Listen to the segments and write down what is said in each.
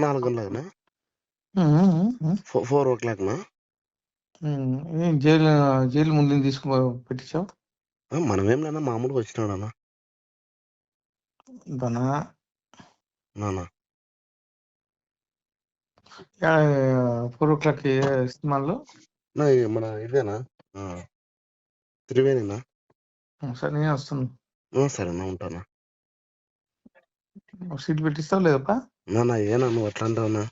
నాలుగు. ఫోర్ ఓ క్లాక్నా? ఉమ్, ఏం jail jail ముందు పెట్టించావు? మనమేం లేనా మామూలుగా దానా నానా. ఫోర్ ఓ క్లాక్ సినిమాల్లో? నా ఇది మన ఇదేనా? త్రివేణినా? సరే నేను వస్తాను సరేనా ఉంటానా? సీట్ పెట్టిస్తావు లేదప్పా? నాన్న ఏనా నువ్వు అట్లా అంటావునా.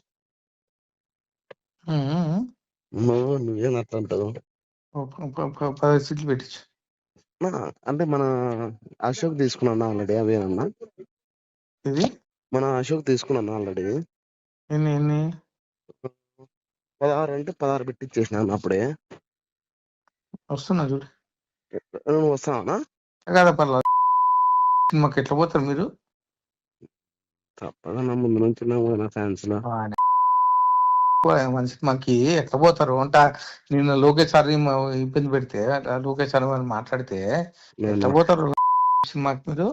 నువ్వు నువ్వేం అట్లా అంటావు పదహైదు సీట్లు పెట్టించు. అంటే మన అశోక్ తీసుకున్నా ఆల్రెడీ? అవేనన్నా ఇది మన అశోక్ తీసుకున్నాను ఆల్రెడీ? ఎన్ని ఎన్ని? పదహారు అంటే పదహారు పెట్టిచ్చేసినాను అప్పుడే. వస్తున్నా చూడు. నువ్వు వస్తావా కదా పర్లేదు సినిమాకి ఎట్లా పోతారు మీరు? తప్పదన్నా ముందు నుంచి నా ఫ్యాన్స్లో. వాని. మన సినిమాకి ఎట్లా పోతారు? అంట నిన్న లోకేష్ సార్ ఇబ్బంది పెడితే లోకేష్ సార్ వాళ్ళు మాట్లాడితే ఎట్లా పోతారు సినిమాకి మీరు?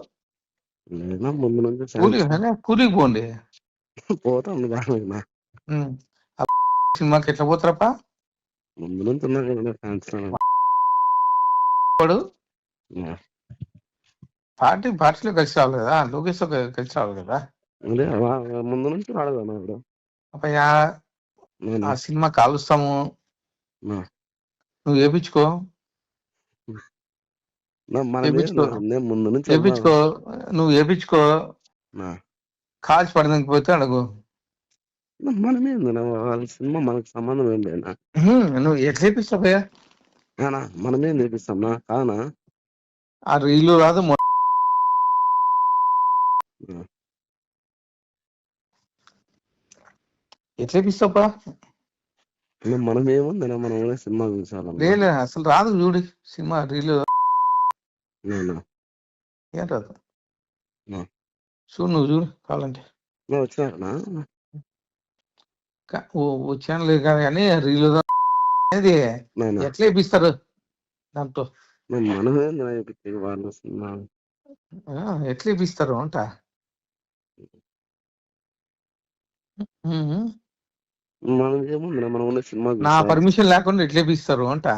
ముందు నుంచి కూలికి పోండి. ఆ సినిమాకి ఎట్లా పోతారప్ప? ముందు నుంచి ఉన్నా కదా ఫ్యాన్స్ పార్టీ పార్టీలో కలిసి రావాలి కదా లోకేష్ కలిసి రావాలి కదా? అదే వా- ముందు నుంచి వాడదాను ఇప్పుడు అప్పయ్యా ఆ సినిమా కాలుస్తాము. నువ్వు వేపించుకో ముందు నుంచి వేపించుకో నువ్వు వేపించుకో. కాల్చి పడడానికి పోతే అడుగు. నా వాళ్ళ సినిమా మనకు సంబంధం ఏం లేనా నువ్వు ఎట్లా వేపిస్తావయ్యా నానా మనమేం నేర్పిస్తాం నా కానా? ఆ రీలు రాదు మొ- ఉం. ఎట్లా వేపిస్తావా మనం ఏముంది మనం కూడా సినిమా చూసాలన్నా లేదు అసలు రాదు చూడు సినిమా రీలు ఏం రాదు. చూడు నువ్వు చూడు కావాలంటే. ఓ ఓ ఛానల్ కాదు కానీ రీలు అనేది ఎట్లా వేపిస్తారు దాంతో. ఎట్లా వేపిస్తారు అంట. మనం కూడా సినిమా నా పర్మిషన్ లేకుండా ఎట్లా వేపిస్తారు అంట.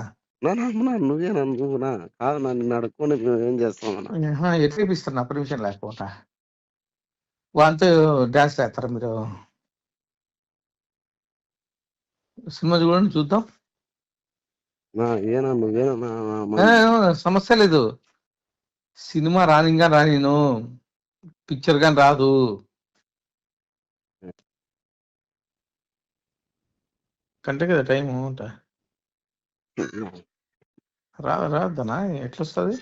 నా నా నా నువ్వేనా నువ్వునా కాదు నా నిన్ను అడుక్కొని ఏం చేస్తామన్నా ఆహా, ఎట్లా వేపిస్తారు నా పర్మిషన్ లేకుండా? వాళ్ళతో డాన్స్ చేస్తారా మీరు? సినిమా చూడండి చూద్దాం. నా ఏనా నువ్వేనా సమస్య లేదు. సినిమా రానిగా రానిను పిక్చర్ కానీ రాదు. కంటే కదా టైం అంట రా రాదనా ఎట్లా వస్తుంది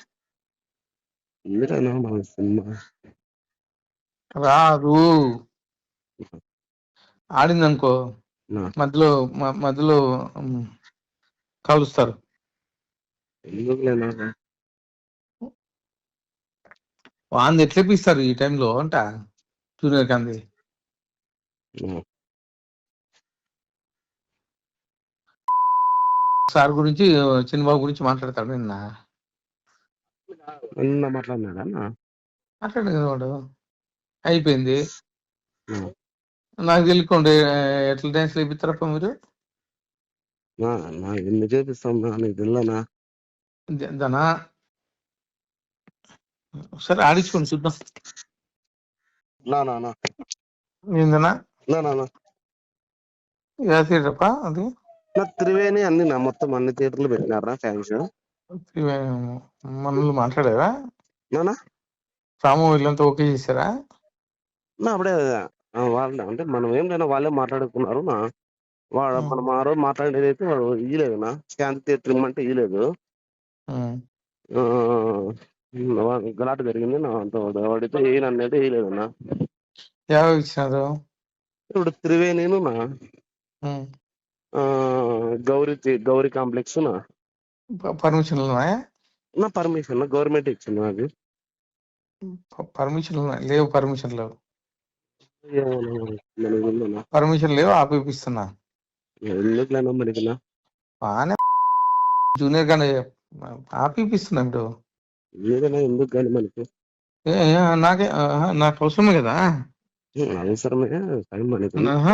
రాదు. ఆడిందనుకో మధ్యలో మధ్యలో కలుస్తారు. వాంది ఎట్లా ఇప్పిస్తారు ఈ టైంలో అంట జూనియర్ గాంధీ? సార్ గురించి చిన్నబాబు గురించి మాట్లాడతాడు. నిన్న. నిన్న మాట్లాడినాడా అన్న? మాట్లాడు కదా వాడు. అయిపోయింది. నా. నాకు తెలియకుండా ఎట్లా డాన్స్ వేపిస్తారప్ప మీరు? నా నా ఎన్ని చేపిస్తాం నా నీకు తెలియనా ద- దనా సరే ఆడించుకోండి చూద్దాం. నా నా నా. ఏందనా నా నా నా. వేసేటప్ప అది? త్రివేణి అన్ని నా మొత్తం అన్ని థియేటర్లు పెట్టినారా ఫ్యాన్స్? మనల్ని మాట్లాడారా నానా? రాము వీళ్ళంతా ఓకే చేశారా? నా అప్పుడే వాళ్ళ అంటే మనం ఏం లేనా వాళ్ళే మాట్లాడుకున్నారు నా. వాడు. మనం ఆ రోజు మాట్లాడేది అయితే వాడు ఇయ్యలేదు నా. శాంతి థియేటర్ ఇమ్మంటే ఇయ్యలేదు. గలాట జరిగింది నా అంత వాడు వాడితే ఏయను అన్నది వేయలేదు నా. ఎవరు ఇచ్చినారు? ఇప్పుడు త్రివేణిను నా. గౌరీ గౌరీ కాంప్లెక్స్ నా ప- పర్మిషన్లు ఉన్నాయా నా పర్మిషన్ గవర్నమెంట్ ఇచ్చింది నాకు ప- పర్మిషన్లు ఉన్నాయి లేవు పర్మిషన్ లేవు. పర్మిషన్ లేవు ఆపిపిస్తున్నా. ఎందుకులేనా మనకి నా బాగానే జూనియర్ గానే ఆపిపిస్తున్నా ఇప్పుడు ఏదైనా ఎందుకు కానీ మనకి? నాకే నాకు అవసరమే కదా. అవసరమే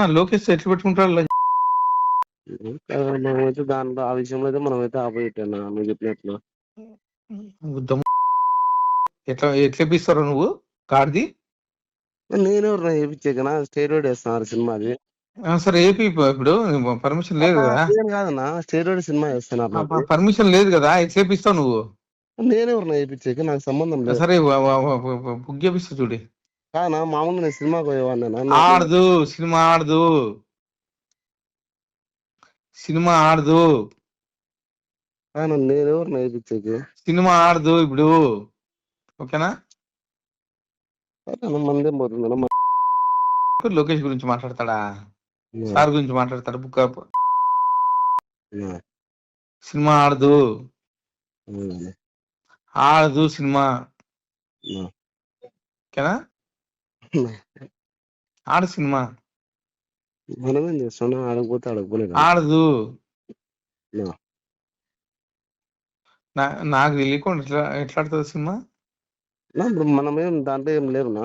లోకేష్ ఎట్లా పెట్టుకుంటారు? మనమైతే దాంట్లో ఆ విషయంలో అయితే మనమైతే ఆపోజిట్ అన్న నువ్వు చెప్పినట్లు. ఎట్లా ఎట్లా ఇప్పిస్తారో నువ్వు? కార్ది? నేనెవరు చేయించాకనా స్టేరోడ్ వేస్తున్నారు సినిమాది. సరే ఏపీ ఇప్పుడు. పర్మిషన్ లేదు కదా. నేను కాదన్నా స్టేరోడ్ సినిమా వేస్తున్నారు పర్మిషన్ లేదు కదా ఎట్లా ఇప్పిస్తావు నువ్వు? నేనెవరు వేయించాక నాకు సంబంధం లేదు. సరే బుక్ చేపిస్తా చూడి. కానా మామూలు నేను సినిమాకి పోయేవాడినా ఆడదు సినిమా ఆడదు. సినిమా ఆడదు. కానా నేనెవరు వేయించాక సినిమా ఆడదు ఇప్పుడు. ఓకేనా? మందేం లోకేష్ గురించి మాట్లాడతాడా? సార్ గురించి మాట్లాడతాడు? Book up. సినిమా ఆడదు. ఆడదు సినిమా. ఓకేనా? ఆడు సినిమా. మనమేం చేస్తున్నాం ఆడకపోతే ఆడకపోలేదు ఆడదు. నాకు తెలియకుండా ఎట్లా ఎట్లా ఆడుతుంది సినిమా? ఇప్పుడు మనమేం దాంట్లో ఏం లేవునా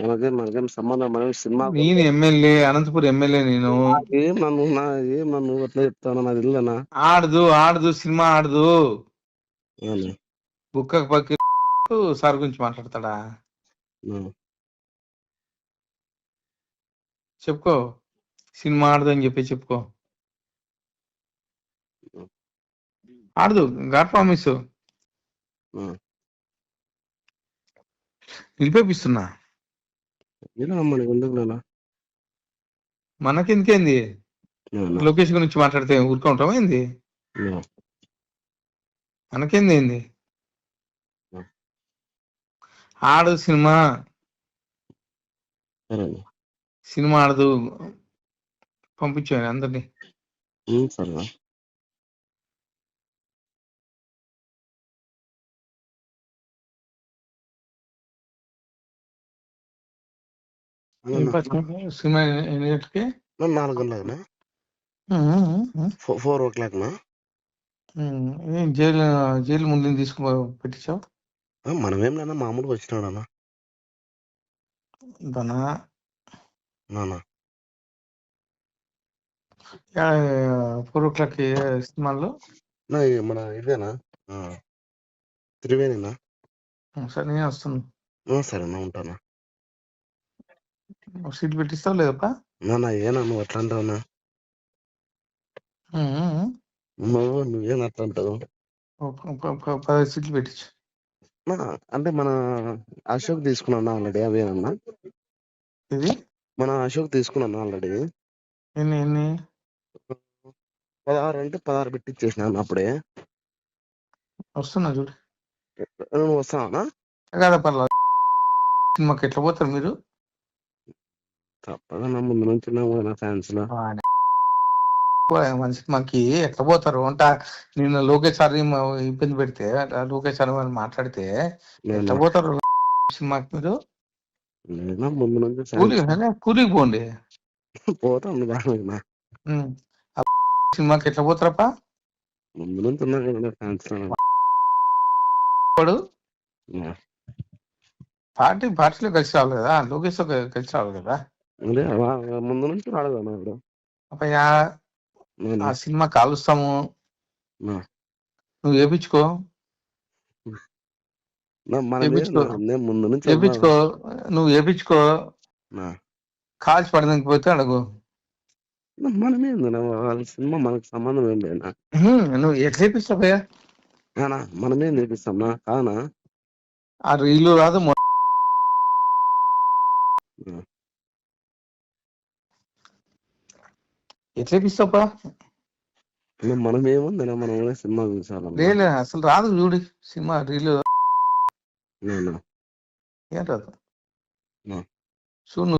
మనకేం మనకేం సంబంధం మనం సినిమా నేను ఎమ్మెల్యే అనంతపురం ఎమ్మెల్యే నేను. ఏం నన్ను నా ఏం నన్ను అట్లా చెప్తాను నాకు తెలియదనా ఆడదు ఆడదు సినిమా ఆడదు. బుక్క పక్క సార్ గురించి మాట్లాడతాడా? చెప్పుకో. సినిమా ఆడదు అని చెప్పి చెప్పుకో. ఆడదు. God promise. నిలిపేపిస్తున్నా? మనకెందుకేంది? లోకేష్ గురించి మాట్లాడితే ఊరుకుంటాం ఏంది? మనకేంది ఏంది. ఆడు సినిమా. సినిమా ఆడదు. పంపించాను అందరినీ. సరే సినిమా నాలుగు ఫోర్ ఓ క్లాక్ ఏం జైలు జైలు ముందు తీసుకు పెట్టించావు? మనమేం నాన్న మామూలుగా వచ్చినాడన్నా. దానా? నాన్న ఫోర్ ఓ క్లాక్ సినిమాల్లో? నా ఇది మన ఇదేనా? త్రివేణినా? సరే నేను వస్తాను ఆ, సరేనా ఉంటానా? సీట్ పెట్టిస్తావు లేదప్పా? నాన్న ఏనా? నువ్వు అట్లా అంటావునా? నువ్వు నువ్వేం అట్లా అంటావు? పదహైదు సీట్లు పెట్టించు. నా, అంటే మన అశోక్ తీసుకున్నా ఆల్రెడీ? అవేనన్నా ఇది మన అశోక్ తీసుకున్నాను ఆల్రెడీ? ఎన్ని ఎన్ని? పదహారు అంటే పదహారు పెట్టిచ్చేసిన అప్పుడే. వస్తున్నా చూడు. నువ్వు వస్తావా కదా పర్లేదు. సినిమాకి ఎట్లా పోతారు మీరు? తప్పదన్నా ముందు నుంచి నా ఫ్యాన్స్లో. మనిషి మాకి ఎట్లా పోతారు? అంట నిన్న లోకేష్ సార్ ఇబ్బంది పెడితే లోకేష్ సార్ మాట్లాడితే ఎట్లా పోతారు సినిమాకి మీరు? ముందు కూలికి పోండి. ఆ సినిమాకి ఎట్లా పోతారప్ప? పార్టీ పార్టీలో కలిసి రావాలి కదా లోకేష్ కలిసి రావాలి కదా. ముందు నుంచి ఇప్పుడు. అప్పయ్య ఆ సినిమా కాలుస్తాము. నువ్వు వేపించుకో వేపించుకో నువ్వు వేపించుకో. కాల్చి పడడానికి పోతే అడుగు. నా వాళ్ళ సినిమా మనకు సంబంధం ఏం లేనా నువ్వు ఎట్లా వేపిస్తావయ్యా నానా మనమేం నేర్పిస్తాం నా కానా ఆ రీలు రాదు మొ-. ఎట్లా మనం ఏముంది మనం కూడా సినిమా చూసాలన్నా లేదు అసలు రాదు చూడు సినిమా రీలు ఏం రాదు. చూడు